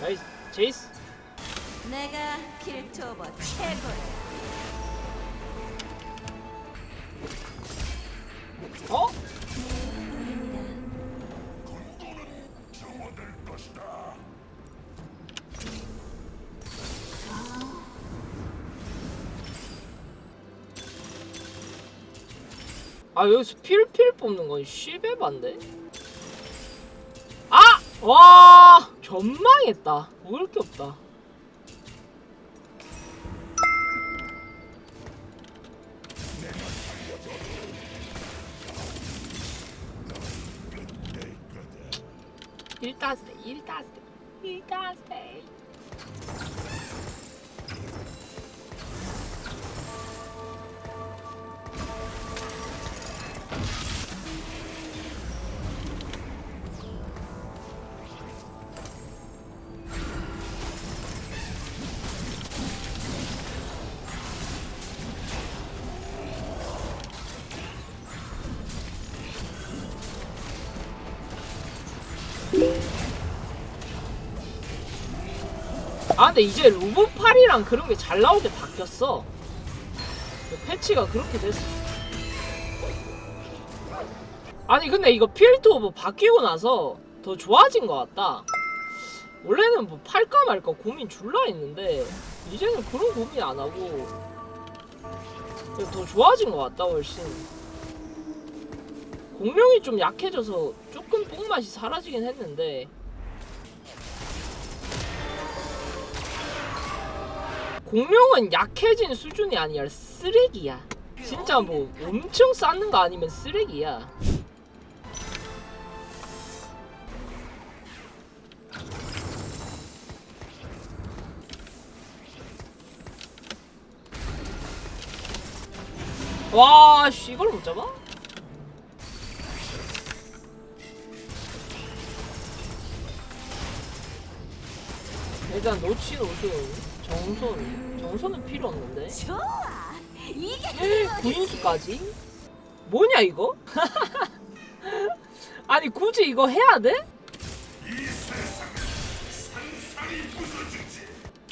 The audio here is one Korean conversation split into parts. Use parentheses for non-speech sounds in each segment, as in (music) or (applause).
나이스 제이스 내가 필토버 최고야. 어? 아 여기서 필필 뽑는 건 쉬베반데? 아! 와! 전망했다 먹을 게 없다 일다스 일다스 일다스 아 근데 이제 로봇팔이랑 그런 게 잘 나오게 바뀌었어. 그 패치가 그렇게 됐어. 아니 근데 이거 필드 오브 바뀌고 나서 더 좋아진 것 같다. 원래는 뭐 팔까 말까 고민 줄라 했는데 이제는 그런 고민 안 하고 더 좋아진 것 같다 훨씬. 공룡이 좀 약해져서 조금 뽕맛이 사라지긴 했는데 공룡은 약해진 수준이 아니라 쓰레기야. 진짜 뭐 엄청 쌓는 거 아니면 쓰레기야. 와, 씨, 이걸 못 잡아? 일단 놓친 옷은 정손. 정손은 필요 없는데. 좋아. 이게 에, 구인수까지? 뭐냐 이거? (laughs) 아니 굳이 이거 해야 돼?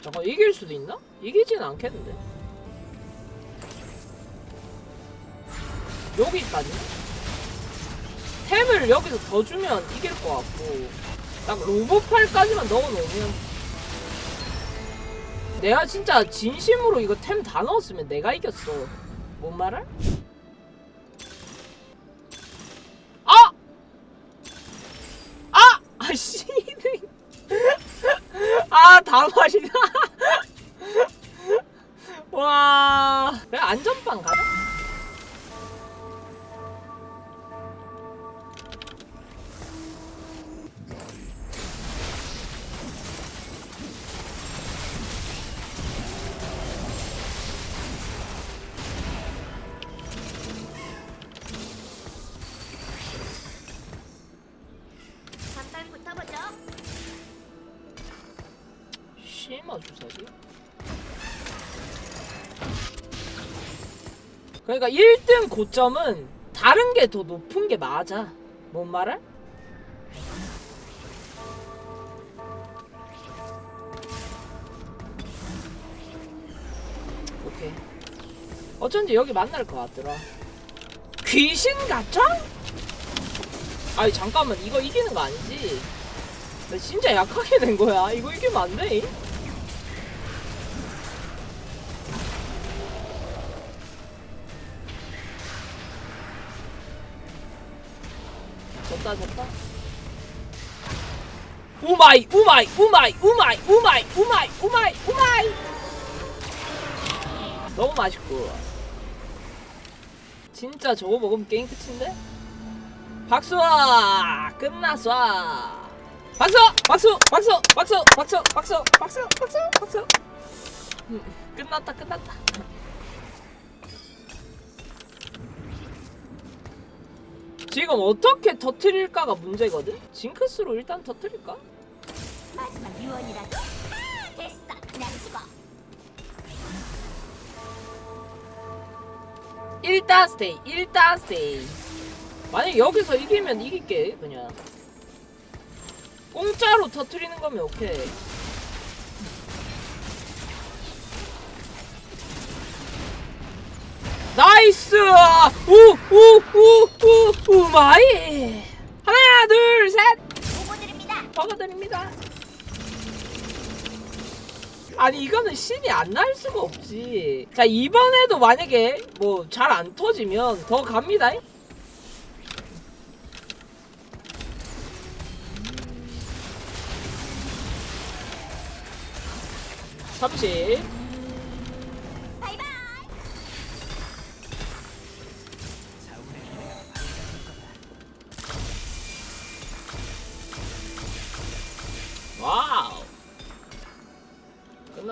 잠깐 이길 수도 있나? 이기지는 않겠는데 여기까지? 템을 여기서 더 주면 이길 것 같고 딱 로봇팔까지만 넣어놓으면 내가 진짜 진심으로 이거 템 다 넣었으면 내가 이겼어. 뭔 말을? 아! 아! 아 씨. 아, (laughs) 다 마시나? (laughs) 와. 안전 심화 주사기? 그러니까 1등 고점은 다른 게 더 높은 게 맞아. 뭔 말을? 오케이. 어쩐지 여기 만날 것 같더라. 귀신 같아? 아니 잠깐만 이거 이기는 거 아니지? 나 진짜 약하게 된 거야. 이거 이기면 안 돼. 졌 마이 우마이 우마이 우마이 우마이 우마이 우마이 우마이. 너무 맛있고. 진짜 저거 먹으면 게임 끝인데? 박수! 끝났어! 박수! 박수! 박수! 박수! 박수! 박수! 박수! 박수! 박수! 음, 끝났다 끝났다 지금 어떻게 터트릴까가 문제거든? 징크스로 일단 터트릴까? 하지만 유언이라 됐어 난 죽어 1단 스테이 1단 스테이 만약 여기서 이기면 이길게 그냥 공짜로 터트리는 거면 오케이 나이스! 우! 우! 우! 우! 우마이! 하나, 둘, 셋! 보고 드립니다. 버거 드립니다. 아니 이거는 신이 안 날 수가 없지. 자 이번에도 만약에 뭐 잘 안 터지면 더 갑니다. 삼십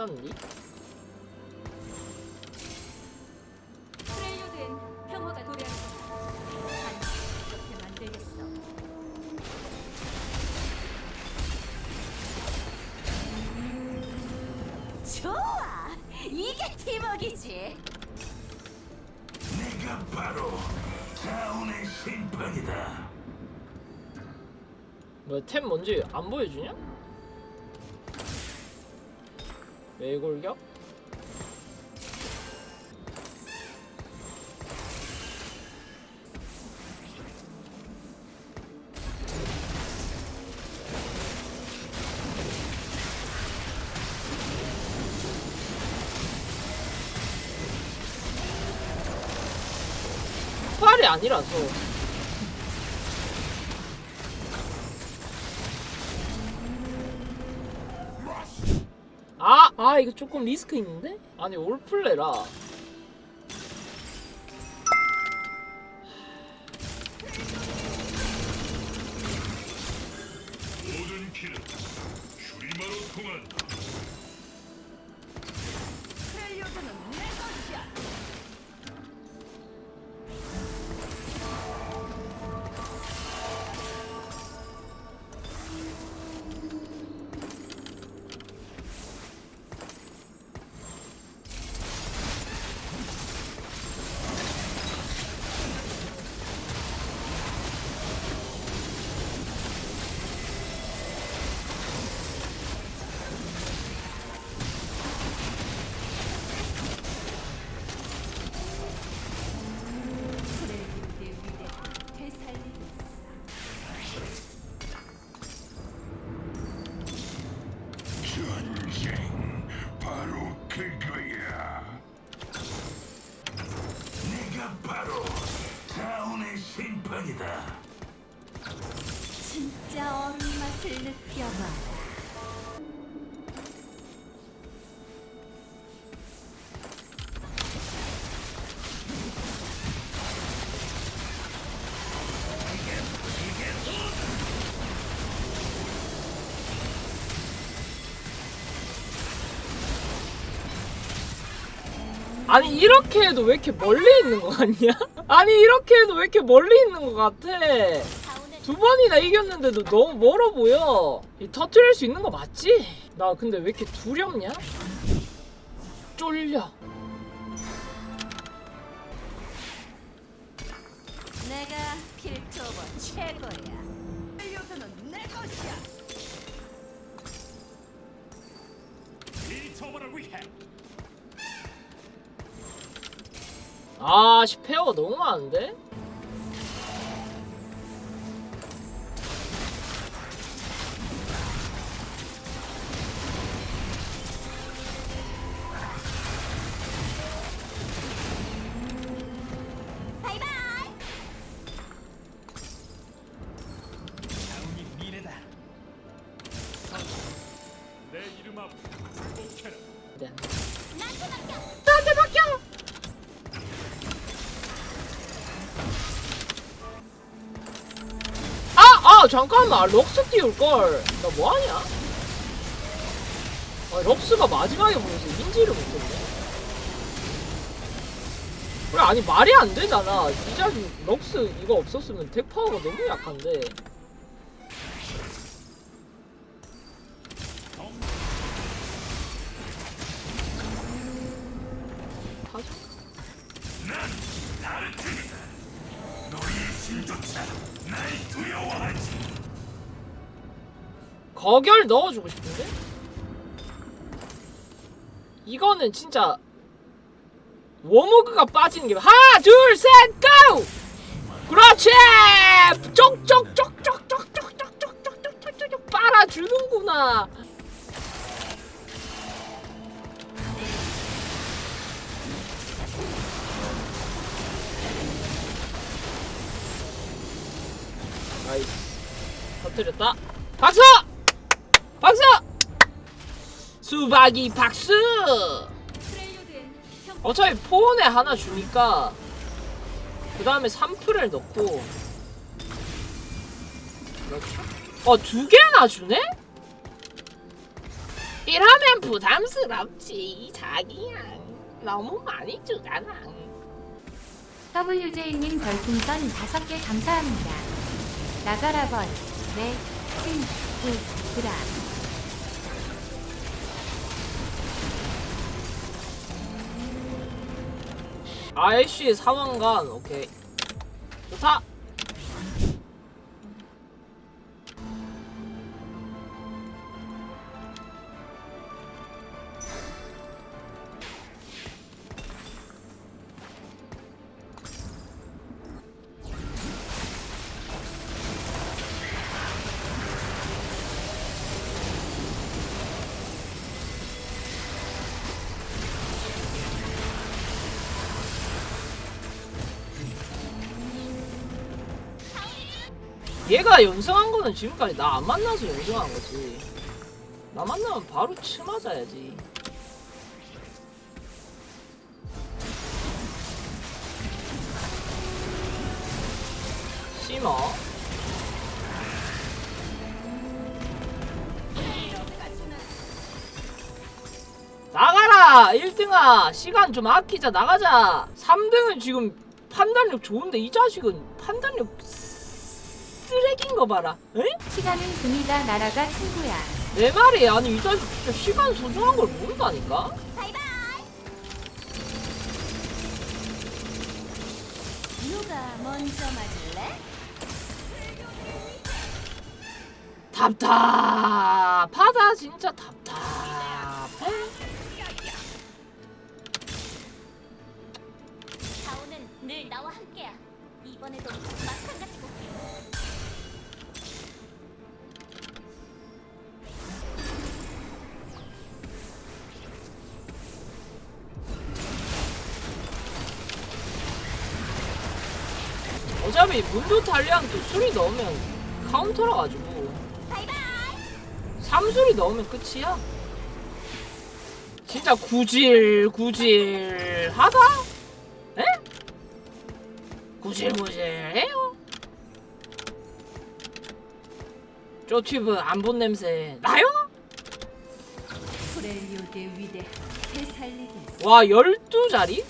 끝났니? 프렐류드엔 평화가 도래하였다. 반드시 그렇게 만들겠어. 좋아, 이게 팀워크이지. 내가 바로 자운의 심판이다. 뭐템 뭔지 안 보여주냐? 외골격? 팔이 아니라서 이거 조금 리스크 있는데? 아니 올플레라 아니 이렇게 해도 왜 이렇게 멀리 있는 거 같냐? (laughs) 아니 이렇게 해도 왜 이렇게 멀리 있는 거 같아 두 번이나 이겼는데도 너무 멀어 보여 이 터트릴 수 있는 거 맞지? 나 근데 왜 이렇게 두렵냐? 쫄려 내가 필토버 최고야. 아, 씨, 페어가 너무 많은데? 잠깐만! 럭스 띄울걸! 나 뭐하냐? 아, 럭스가 마지막에 보면서 인지를 못했네? 그래, 아니, 말이 안 되잖아. 이 자식, 럭스 이거 없었으면 덱 파워가 너무 약한데. 거결 넣어주고 싶은데? 이거는 진짜 워머그가 빠지는 게 하나 둘셋 고! 그렇지 쪽쪽쪽쪽쪽쪽쪽쪽쪽쪽쪽쪽 빨아주는구나 터뜨렸다. 박수! 박수! 수박이 박수! 어차피 포원에 하나 주니까 그 다음에 3풀을 넣고. 어 두 개나 주네? 이러면 부담스럽지 자기야. 너무 많이 주잖아. WJ님 별풍선 5개 감사합니다. 나가라 번, 네, 신, 구, 그라. 아이씨 상황관 오케이 좋다 얘가 연승한 거는 지금까지 나 안 만나서 연승한 거지. 나 만나면 바로 치 맞아야지. 심어. 나가라! 1등아 시간 좀 아끼자 나가자. 3등은 지금 판단력 좋은데 이 자식은 판단력 쓰레기인 거 봐라 에? 시간은 금이다 나라가 친구야. 내 말이 아니 이 자식 진짜 시간 소중한 걸 모른다니까 바이바이. 누가 먼저 맞을래? 답답하다 진짜 답답해 다오는 늘 나와 함께야. 이번에도 어차피 문도 탈리안도 술이 넣으면 카운터라 가지고 바이바이. 삼술이 넣으면 끝이야 진짜 구질 구질 하다? 에? 구질 구질 해요 쪼튜브 안 본 냄새 나요? 와 12자리?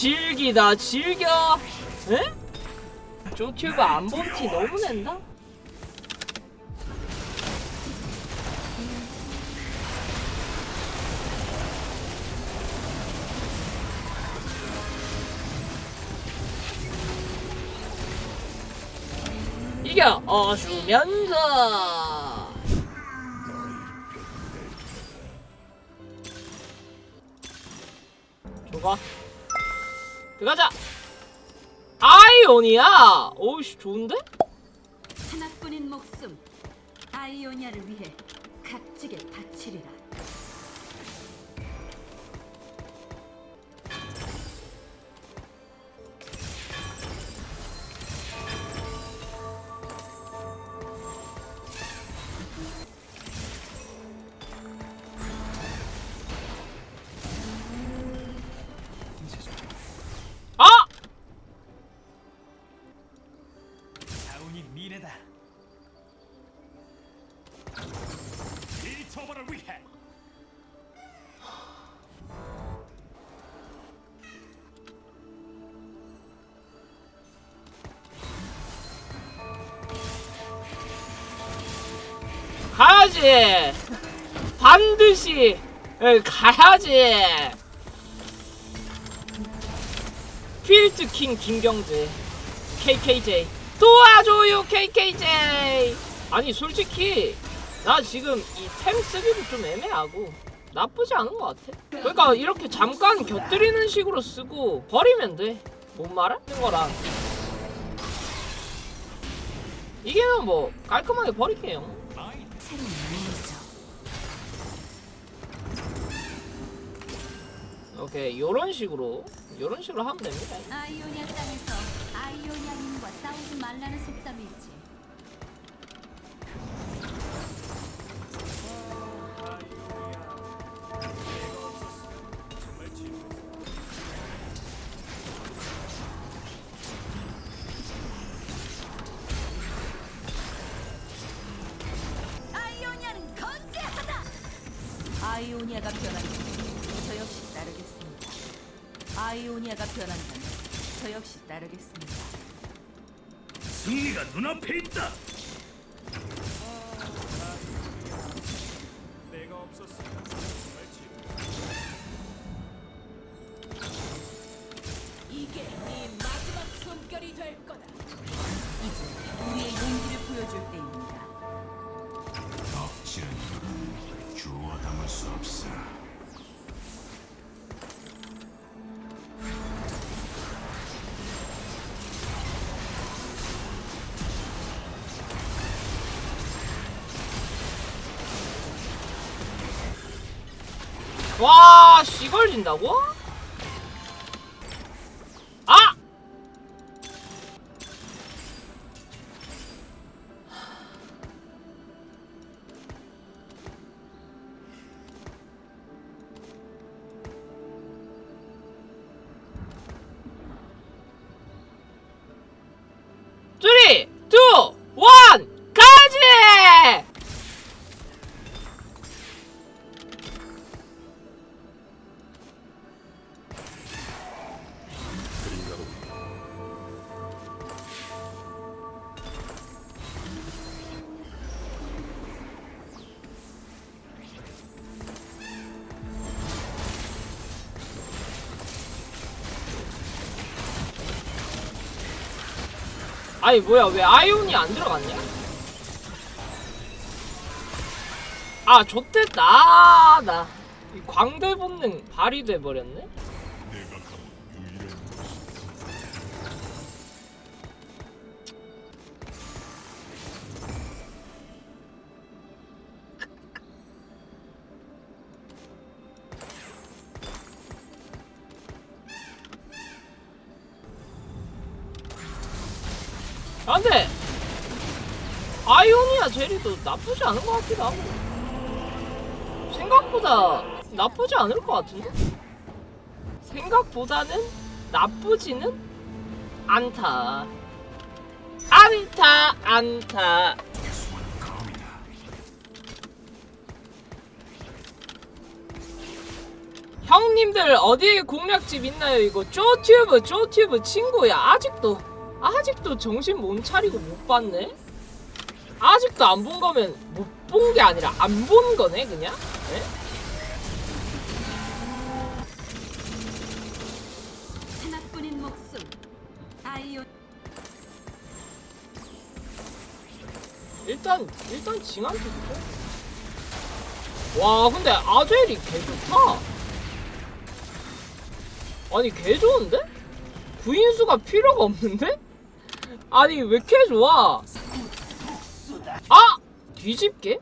즐기다 즐겨 에? 쪼튜브 안 본 티 너무 낸다? 이겨 어주면서 들어가자. 아이오니아. 오이씨 좋은데? 하나뿐인 목숨. 아이오니아를 위해 가야지 반드시 에, 가야지. 필드킹 김경재 KKJ 도와줘요 KKJ 아니 솔직히 나 지금 이 템 쓰기도 좀 애매하고 나쁘지 않은 것 같아. 그러니까 이렇게 잠깐 곁들이는 식으로 쓰고 버리면 돼뭔 말해? 는 거랑. 이게는 뭐 깔끔하게 버릴게요 오케이 요런 식으로 요런 식으로 하면 됩니다 아이오니아 땅에서 아이오니아님과 싸우지 말라는 속담이 있지. 아이오니아는 변한다면 저 역시 따르겠습니다. 아이오니아가 변한다면 저 역시 따르겠습니다. 승리가 눈앞에 있다. 내가 없었으면 이게 네 마지막 숨결이 될 거다. 이제 우리의 용기를 보여줄 때입니다. 억지는 주워 담을 수 없어. 와, 씨걸 진다고? 아니 뭐야 왜 아이온이 안 들어갔냐? 아 좋댔다 아, 나이 광대 본능 발휘돼 버렸네. 아 근데 아이오니아 제리도 나쁘지 않은 것 같기도 하고. 생각보다 나쁘지 않을 것 같은데? 생각보다는 나쁘지는 않다. 개수는 검이다. 형님들 어디에 공략집 있나요 이거? 쪼튜브 쪼튜브 친구야 아직도 아직도 정신 못 차리고 못 봤네 아직도 안 본 거면 못 본 게 아니라 안 본 거네 그냥 네? 하나뿐인 목숨. 아이오 일단 일단 징한테 줘. 와 근데 아젤이 개 좋다 아니 개 좋은데? 구인수가 필요가 없는데? 아니 왜 이렇게 좋아 아! 뒤집게?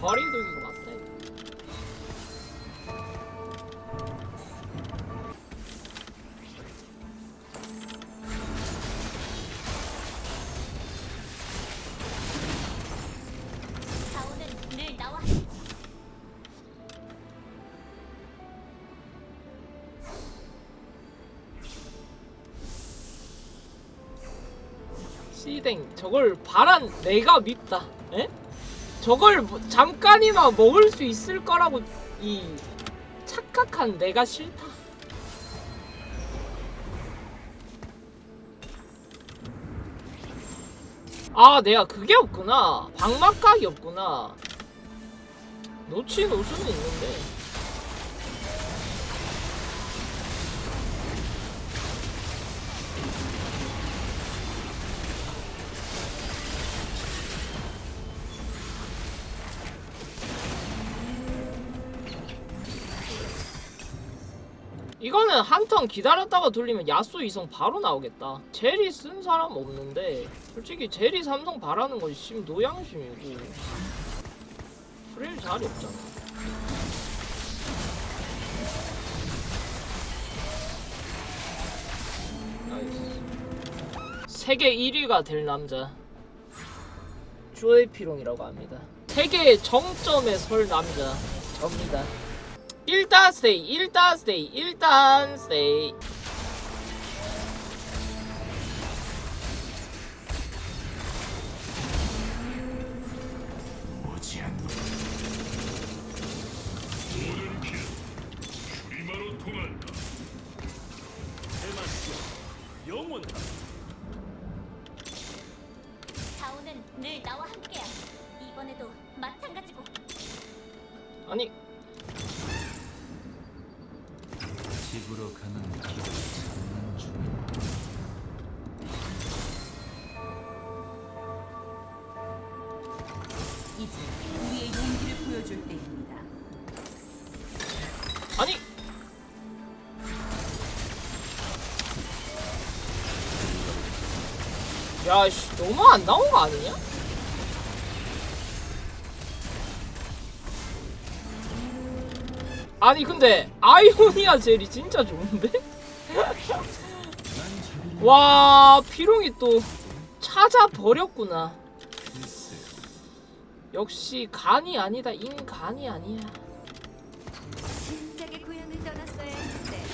거리두기가 씨댕 저걸 바란 내가 밉다 에? 저걸 뭐- 잠깐이나 먹을 수 있을 거라고 이 착각한 내가 싫다. 아 내가 그게 없구나. 방막각이 없구나. 놓친 우수는 있는데 이거는 한 턴 기다렸다가 돌리면 야수 이성 바로 나오겠다. 제리 쓴 사람 없는데 솔직히 제리 삼성 바라는 건심 노양심이고 프레일 자리 없잖아. 나이스. 세계 1위가 될 남자 조에피롱이라고 합니다. 세계의 정점에 설 남자 접니다. 일단 스테이 일단 스테이 일단 스테이 이제 우리의 용기를 보여줄 때입니다. 아니 야 씨 너무 안 나온 거 아니냐? 아니 근데 아이오니아 젤이 진짜 좋은데? (laughs) 와 피롱이 또 찾아 버렸구나. 역시 간이 아니다 인간이 아니야. 진작에 고향을 떠났어야 했는데.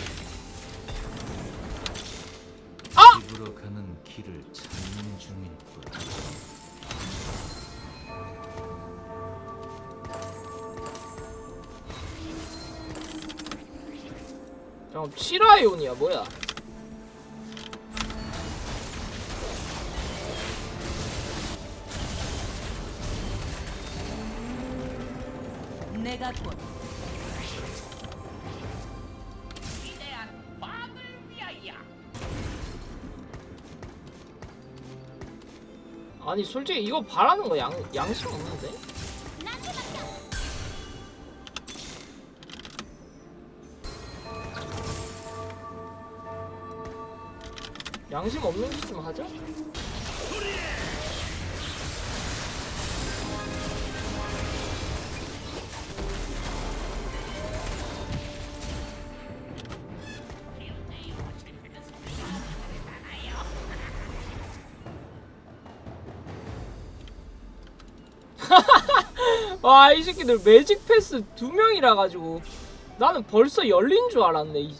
집으로 가는 길을 찾는 중인 군 잠깐 치라이온이야 뭐야? 내가 곧 아니 솔직히 이거 바라는 거 양, 양심 없는데? 나한테 맡겨. 양심 없는 짓 좀 하자. 와, 이 새끼들 매직 패스 두 명이라 가지고 나는 벌써 열린 줄 알았네. 이-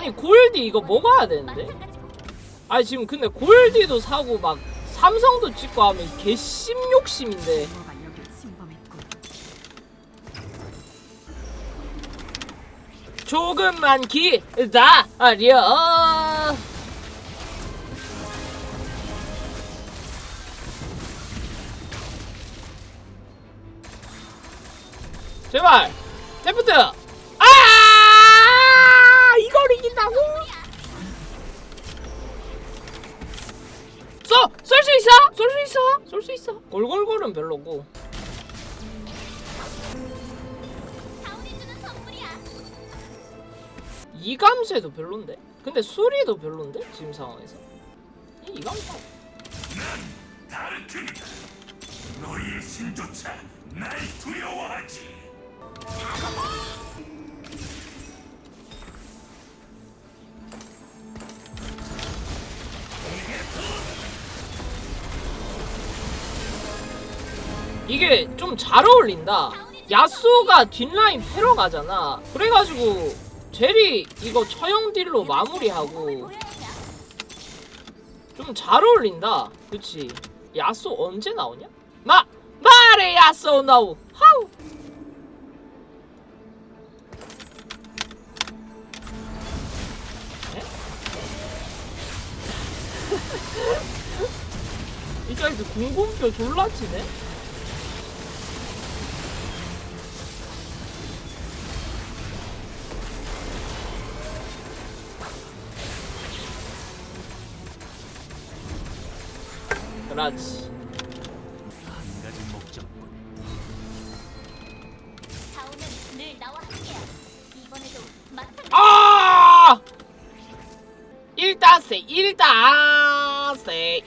아니 골디 이거 먹어야 되는데? 아니 지금 근데 골디도 사고 막 삼성도 찍고 하면 개 심 욕심인데 뭐가 여길 침범했고. 조금만 기다려 제발 데프트 골골골은 별로고. 이감새도 별론데 근데 수리도 별론데 지금 상황에서 이 이감새 다른 팀이다. 너희의 신조차 날 두려워하지. 이게 좀 잘 어울린다. 야수가 뒷라인 패러 가잖아. 그래가지고 제리 이거 처형 딜로 마무리하고 좀 잘 어울린다. 그치? 야수 언제 나오냐? 마 말해 야수 나오. 하우. 에? (laughs) 이 자리도 궁금표 졸라 치네? 그렇지. 한 가지 목적뿐. 자오는 늘 나와 함께야. 이번에도 마찬가지. 아! 일다세, 일다세.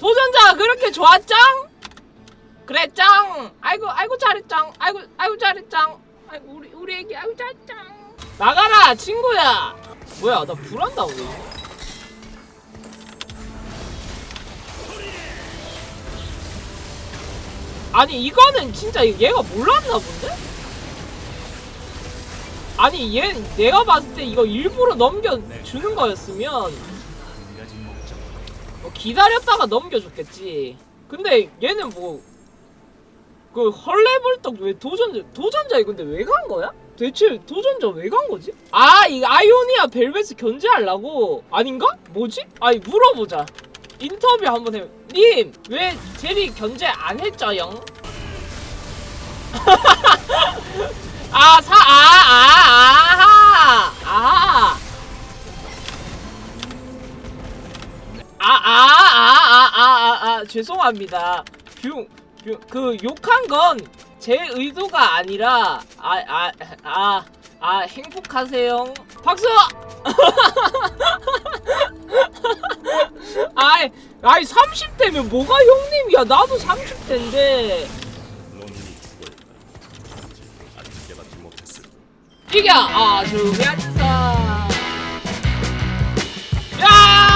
도전자가 그렇게 좋았짱? 그래 짱. 아이고 아이고 잘했짱. 아이고 아이고 잘했짱. 아이고 우리 우리 애기 아이고 잘했짱. 나가라 친구야. 뭐야 나 불한다 왜? 아니 이거는 진짜 얘가 몰랐나 본데? 아니 얘 내가 봤을 때 이거 일부러 넘겨주는 거였으면 기다렸다가 넘겨줬겠지. 근데 얘는 뭐, 그 헐레벌떡 왜 도전자, 도전자 근데 왜 간 거야? 대체 도전자 왜 간 거지? 아, 이 아이오니아 벨벳 견제하려고? 아닌가? 뭐지? 아니, 물어보자. 인터뷰 한번 해. 님, 왜 제리 견제 안 했죠 영? (laughs) 아, 사, 아, 아, 아 죄송합니다. 뷰, 뷰, 그 욕한 건 제 의도가 아니라 아 아 아 아 행복하세요. 박수! (laughs) 아이, 아이 30대면 뭐가 형님이야. 나도 30대인데. 이겨! 아, 중요한 사. 야!